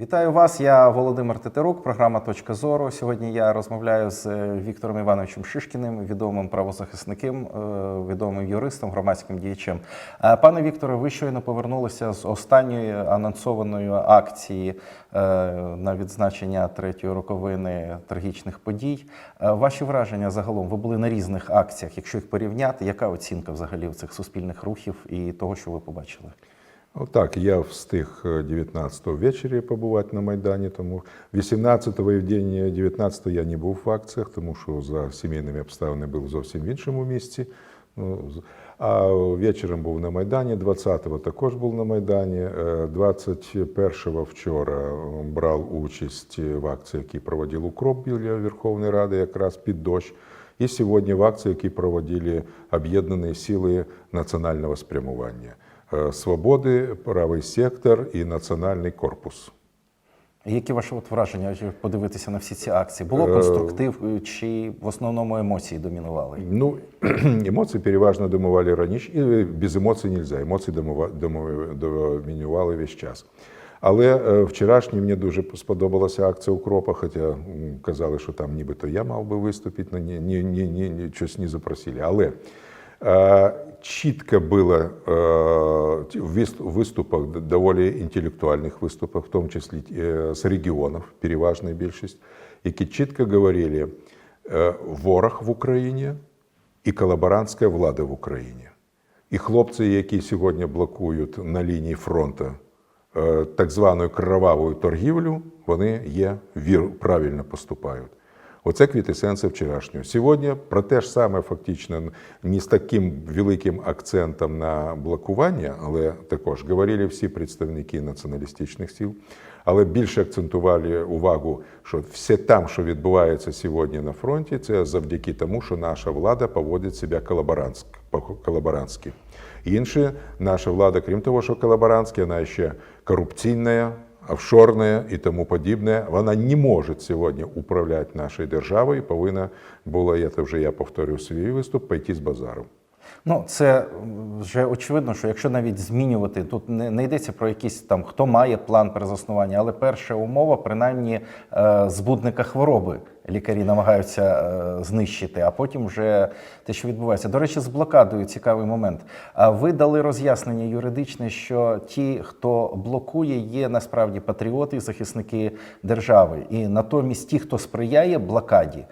Вітаю вас, я Володимир Тетерук, програма Точка зору. Сьогодні я розмовляю з е, Віктором Івановичем Шишкіним, відомим правозахисником, е, відомим юристом, громадським діячем. Е, Пане Вікторе, ви щойно повернулися з останньої анонсованої акції на відзначення третьої роковини трагічних подій. Ваші враження загалом ви були на різних акціях. Якщо їх порівняти, яка оцінка взагалі цих суспільних рухів і того, що ви побачили? Так, я встиг 19-го ввечері побувати на Майдані, тому 18-го і в день 19-го я не був в акціях, тому що за сімейними обставинами був зовсім в іншому місці. Ну, А вечором був на Майдані, 20-го також був на Майдані, е, 21-го вчора брав участь в акції, які проводив Укроп біля Верховної Ради, якраз під дощ. І сьогодні в акції, які проводили об'єднані сили національного спрямування. Е, Свободи, правий сектор і національний корпус. Які ваші от враження подивитися на всі ці акції? Було Е, конструктив е, чи в основному емоції домінували? Ну, емоції переважно домували раніше, і без емоцій не можна. Емоції домінували весь час. Але вчорашній мені дуже сподобалася акція Укропа, хоча казали, що там нібито я мав би виступити, але ні, ні, ні, ні, щось не запросили. Але чітко було е, в виступах, доволі інтелектуальних виступах, в тому числі е, з регіонів, переважна більшість, які чітко говорили, е, ворог в Україні і колаборантська влада в Україні. І хлопці, які сьогодні блокують на лінії фронту так звану кроваву торгівлю, вони є правильно поступають. Оце квітесенція вчорашнього. Сьогодні про те ж саме фактично не з таким великим акцентом на блокування, але також говорили всі представники націоналістичних сил, але більше акцентували увагу, що все там, що відбувається сьогодні на фронті, це завдяки тому, що наша влада поводить себе колаборантськ- колаборантськи. Інше, наша влада, крім того, що колаборантська, вона ще корупційна, офшорна і тому подібне, вона не може сьогодні управляти нашою державою. Повинна була, я це вже я повторю свій виступ, пойти з базару. Ну, це вже очевидно, що якщо навіть змінювати, тут не, не йдеться про якийсь там хто має план перезаснування, але перша умова, принаймні, е, збудника хвороби лікарі намагаються е, знищити, а потім вже те, що відбувається. До речі, з блокадою цікавий момент. А ви дали роз'яснення юридичне, що ті, хто блокує, є насправді патріоти захисники держави. І натомість ті, хто сприяє блокаді,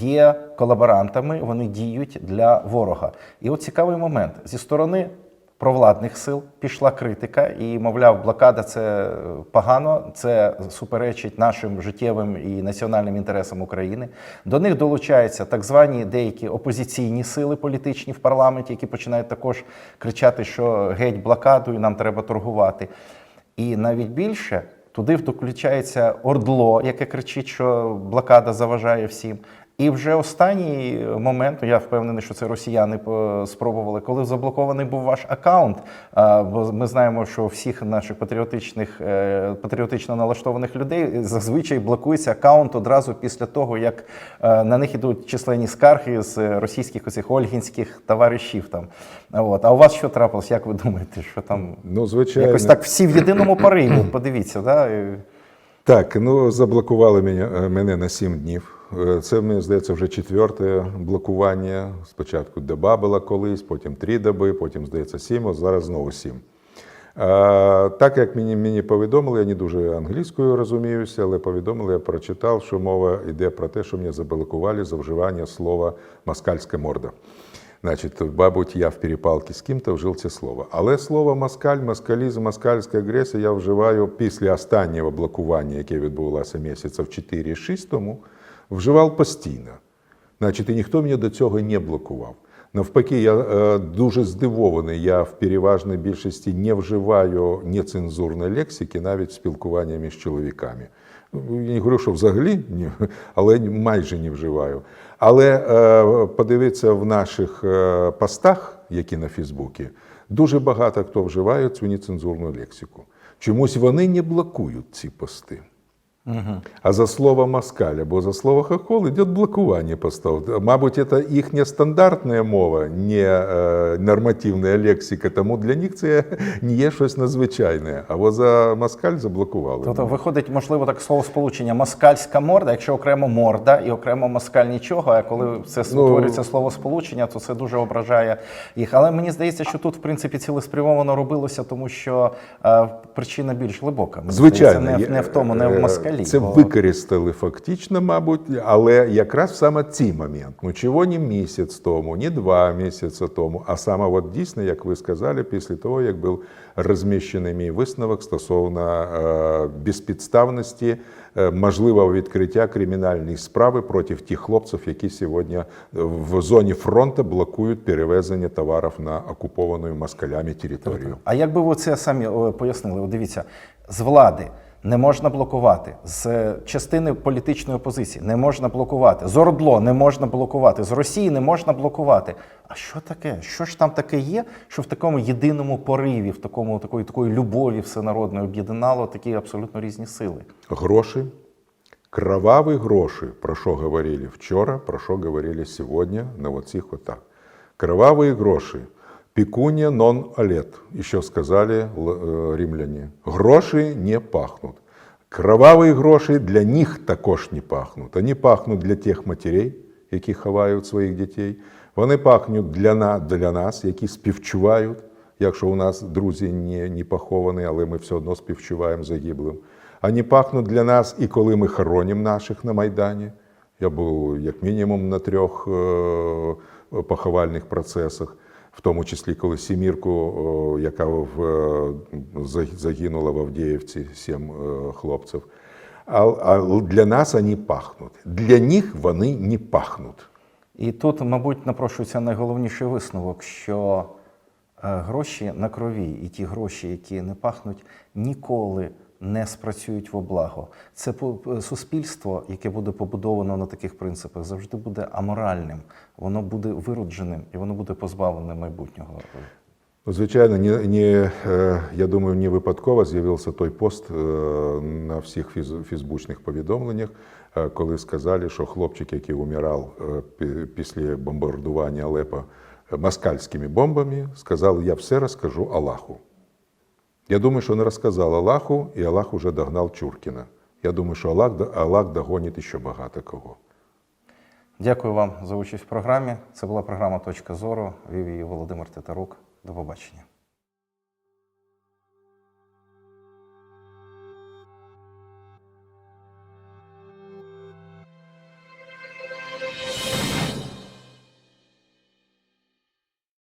є колаборантами, вони діють для ворога. І от цікавий момент зі сторони. Провладних сил пішла критика, і мовляв, блокада це погано, це суперечить нашим життєвим і національним інтересам України. До них долучаються так звані деякі опозиційні сили політичні в парламенті, які починають також кричати, що геть блокаду, і нам треба торгувати. І навіть більше туди включається ордло, яке кричить, що блокада заважає всім. І вже останній момент, ну, я впевнений, що це росіяни спробували, коли заблокований був ваш аккаунт. Бо ми знаємо, що всіх наших патріотичних е, патріотично налаштованих людей зазвичай блокується аккаунт одразу після того, як е, на них ідуть численні скарги з російських оцих ольгінських товаришів. Там от а у вас що трапилось? Як ви думаєте, що там Ну, звичайно. якось так всі в єдиному пориві? Подивіться, да? Так, ну заблокували мене, е, мене на сім днів. Е, Це, мені здається, вже четверте блокування. Спочатку доба була колись, потім три доби, потім, здається, сім, а зараз знову сім. А, так як мені, мені повідомили, я не дуже англійською розуміюся, але повідомили, я прочитав, що мова йде про те, що мене заблокували за вживання слова москальська морда. Значить, мабуть, я в перепалці з ким-то вжив це слово. Але слово москаль, москалізм, москальська агресія я вживаю після останнього блокування, яке відбувалося місяців 4-6 тому, вживав постійно. Значить, і ніхто мене до цього не блокував. Навпаки, я е, дуже здивований. Я в переважній більшості не вживаю нецензурної лексики, навіть в спілкуванні між чоловіками. Я не говорю, що взагалі ні, але майже не вживаю. Але е, подивитися в наших е, постах, які на Фейсбуці, дуже багато хто вживає цю нецензурну лексику. Чомусь вони не блокують ці пости. А за слово москаль або за слово хохол йде блокування постов. Мабуть, це їхня стандартна мова, не е, нормативна лексика, тому для них це не є щось надзвичайне. А от за москаль заблокували. Тобто виходить, можливо, так слово сполучення москальська морда, якщо окремо морда і окремо москаль нічого, а коли це створюється слово сполучення, то це дуже ображає їх. Але мені здається, що тут, в принципі, цілеспрямовано робилося, тому що е, причина більш глибока. Мені Звичайно, здається, не, в- не в тому, не в е, москалі. Це використали фактично, мабуть, але якраз саме цей момент. Ну чого не місяць тому, не два місяці тому, а саме от дійсно, як ви сказали, після того, як був розміщений мій висновок стосовно е, безпідставності е, можливого відкриття кримінальної справи проти тих хлопців, які сьогодні в зоні фронту блокують перевезення товарів на окуповану москалями територію. А як би ви це самі пояснили? Дивіться, з влади не можна блокувати, з частини політичної опозиції не можна блокувати, з ОРДЛО не можна блокувати, з Росії не можна блокувати. А що таке? Що ж там таке є, що в такому єдиному пориві, в такому такої такої любові всенародної об'єднало такі абсолютно різні сили? Гроші, кроваві гроші, про що говорили вчора, про що говорили сьогодні на оцих отак. Кроваві гроші. Пекуния нон олет, еще сказали э, римляне. Гроші не пахнуть. Кроваві гроші для них також не пахнуть. Вони пахнуть для тих матерей, які ховають своїх дітей. Вони пахнуть для, на, для нас, які співчувають, якщо у нас друзі не, не поховані, але ми все одно співчуваємо загиблим. Вони пахнуть для нас і коли ми хоронимо наших на Майдані. Я був як мінімум на трьох е, поховальних процесах, в тому числі коли Сімірку, яка в, е, загинула в Авдіївці, сім е, хлопців. А, для нас вони пахнуть. Для них вони не пахнуть. І тут, мабуть, напрошується найголовніший висновок, що е, гроші на крові і ті гроші, які не пахнуть, ніколи не спрацюють во благо. Це по- суспільство, яке буде побудовано на таких принципах, завжди буде аморальним, воно буде виродженим і воно буде позбавлене майбутнього. Ну, Звичайно, не, не, е, я думаю, не випадково з'явився той пост е, на всіх фіз- фейсбучних повідомленнях, е, коли сказали, що хлопчик, який умирав е, після бомбардування Алепа е, москальськими бомбами, сказав, я все розкажу Аллаху. Я думаю, що не розказав Аллаху, і Аллах уже догнав Чуркіна. Я думаю, що Аллах, Аллах догонить ще багато кого. Дякую вам за участь в програмі. Це була програма Точка зору. Вів її Володимир Титарук. До побачення.